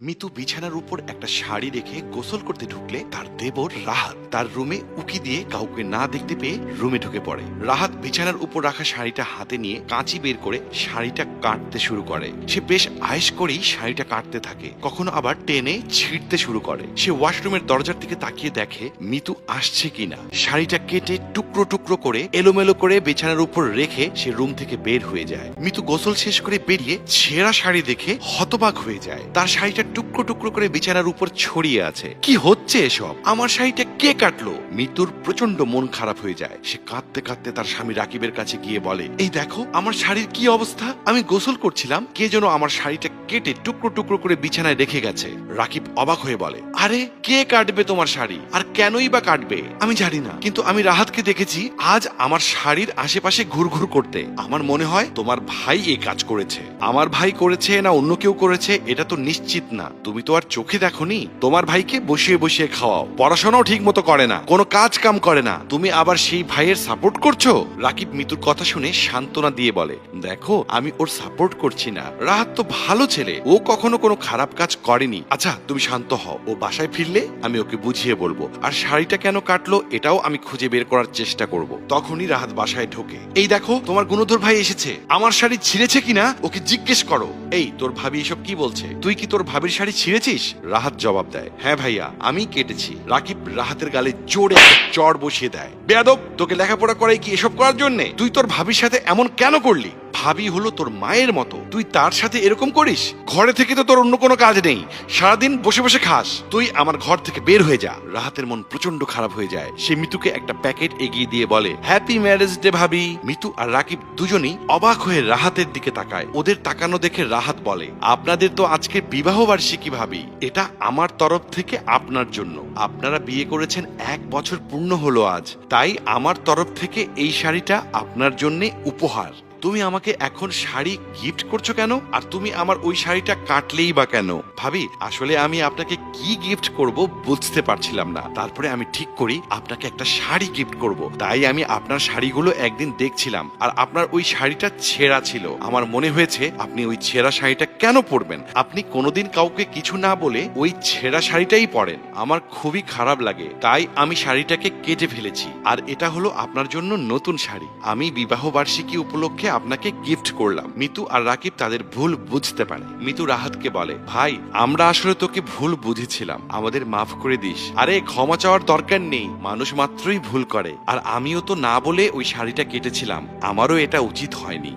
মিতু বিছানার উপর একটা শাড়ি রেখে গোসল করতে ঢুকলে তার দেবর রাহাত। তার রুমে উকি দিয়ে কাউকে না দেখতে পেয়ে রুমে ঢুকে পড়ে। রাহাত বিছানার উপর রাখা শাড়িটা হাতে নিয়ে কাঁচি বের করে শাড়িটা কাটতে শুরু করে। সে বেশ আয়েস করেই শাড়িটা কাটতে থাকে। কখনো আবার টেনে ছিঁড়তে শুরু করে। সে ওয়াশরুমের দরজার দিকে তাকিয়ে দেখে মিতু আসছে কিনা। শাড়িটা কেটে টুকরো টুকরো করে এলোমেলো করে বিছানার উপর রেখে সে রুম থেকে বের হয়ে যায়। মিতু গোসল শেষ করে বেরিয়ে ছেঁড়া শাড়ি দেখে হতবাক হয়ে যায়। তার শাড়িটা টুকরো টুকরো করে বিছানার উপর ছড়িয়ে আছে। কি হচ্ছে এসব? আমার শাড়িটা কে কাটলো? মিতুর প্রচণ্ড মন খারাপ হয়ে যায়। সে কাঁদতে কাঁদতে তার স্বামী রাকিবের কাছে গিয়ে বলে, এই দেখো, আমার শাড়ির কি অবস্থা? আমি গোসল করছিলাম, কে যেন আমার শাড়িটা কেটে টুকরো টুকরো করে বিছানায় রেখে গেছে। রাকিব অবাক হয়ে বলে, আরে, কে কাটবে তোমার শাড়ি? আর কেনই বা কাটবে? আমি জানি না। কিন্তু আমি রাহাতকে দেখেছি, আজ আমার শাড়ির আশেপাশে ঘুরঘুর করতে। আমার মনে হয় তোমার ভাই এই কাজ করেছে। আমার ভাই করেছে না অন্য কেউ করেছে, এটা তো নিশ্চিত না। তুমি তো আর চোখে দেখোনি? তোমার ভাইকে বসিয়ে বসিয়ে খাওয়াও। পড়াশোনাও ঠিক মতো করে না, কোনো কাজ কাম করে না। তুমি আবার সেই ভাইয়ের সাপোর্ট করছ? রাকিব মিতুর কথা শুনে সান্ত্বনা দিয়ে বলে, দেখো, আমি ওর সাপোর্ট করছি না। রাহাত তো ভালো ছেলে, ও কখনো কোনো খারাপ কাজ করেনি। আচ্ছা তুমি শান্ত হও, ও বাসায় ফিরলে আমি ওকে বুঝিয়ে বলব। আর শাড়িটা কেন কাটলো, এটাও আমি খুঁজে বের করার চেষ্টা করব। তখনই রাহাত বাসায় ঢোকে, এই দেখো, তোমার গুণধর ভাই এসেছে। আমার শাড়ি ছিঁড়েছে কিনা? ওকে জিজ্ঞেস করো। এই, তোর ভাবি এসব কি বলছে? তুই কি তোর ভাবির শাড়ি ছিঁড়েছিস? রাহাত জবাব দেয় হ্যাঁ ভাইয়া আমি কেটেছি। রাকিব রাহাতের গালে জোরে চড় বসিয়ে দেয়। বেয়াদব, তোকে লেখাপড়া করাই কি এসব করার জন্য? তুই তোর ভাবির সাথে এমন কেন করলি? ভাবি হলো তোর মায়ের মতো। তুই তার সাথে এরকম করিস? ঘরে থেকে তো তোর অন্য কোনো কাজ নেই। সারাদিন বসে বসে খাস। তুই আমার ঘর থেকে বের হয়ে যা। রাহাতের মন প্রচণ্ড খারাপ হয়ে যায়। সে মিতুকে একটা প্যাকেট এগিয়ে দিয়ে বলে হ্যাপি ম্যারেজ ডে ভাবি। মিতু আর রাকিব দুজনেই অবাক হয়ে রাহাতের দিকে তাকায়। ওদের তাকানো দেখে রাহাত বলে, আপনাদের তো আজকে বিবাহ বার্ষিকী, ভাবি। এটা আমার তরফ থেকে আপনার জন্য। আপনারা বিয়ে করেছেন এক বছর পূর্ণ হলো আজ। তাই আমার তরফ থেকে এই শাড়িটা আপনার জন্য উপহার। তুমি আমাকে এখন শাড়ি গিফট করছ কেন? আর তুমি আমার ওই শাড়িটা কাটলেই বা কেন? ভাবি, আসলে আমি আপনাকে কি গিফট করব বুঝতে পারছিলাম না। তারপরে আমি ঠিক করি, আপনাকে একটা শাড়ি গিফট করব। তাই আমি আপনার শাড়িগুলো একদিন দেখছিলাম, আর আপনার ওই শাড়িটা ছেঁড়া ছিল। আমার মনে হয়েছে, আপনি ওই ছেঁড়া শাড়িটা কেন পরবেন? আপনি কোনোদিন কাউকে কিছু না বলে ওই ছেঁড়া শাড়িটাই পরেন। আমার খুবই খারাপ লাগে, তাই আমি শাড়িটাকে কেটে ফেলেছি। আর এটা হলো আপনার জন্য নতুন শাড়ি। আমি বিবাহ বার্ষিকী উপলক্ষে আপনাকে গিফট করলাম। মিতু আর রাকিব তাদের ভুল বুঝতে পারে। মিতু রাহাতকে বলে, ভাই, আমরা আসলে তোকে ভুল বুঝেছিলাম। আমাদের মাফ করে দিস। আরে, ক্ষমা চাওয়ার দরকার নেই। মানুষ মাত্রই ভুল করে। আর আমিও তো না বলে ওই শাড়িটা কেটেছিলাম। আমারও এটা উচিত হয়নি।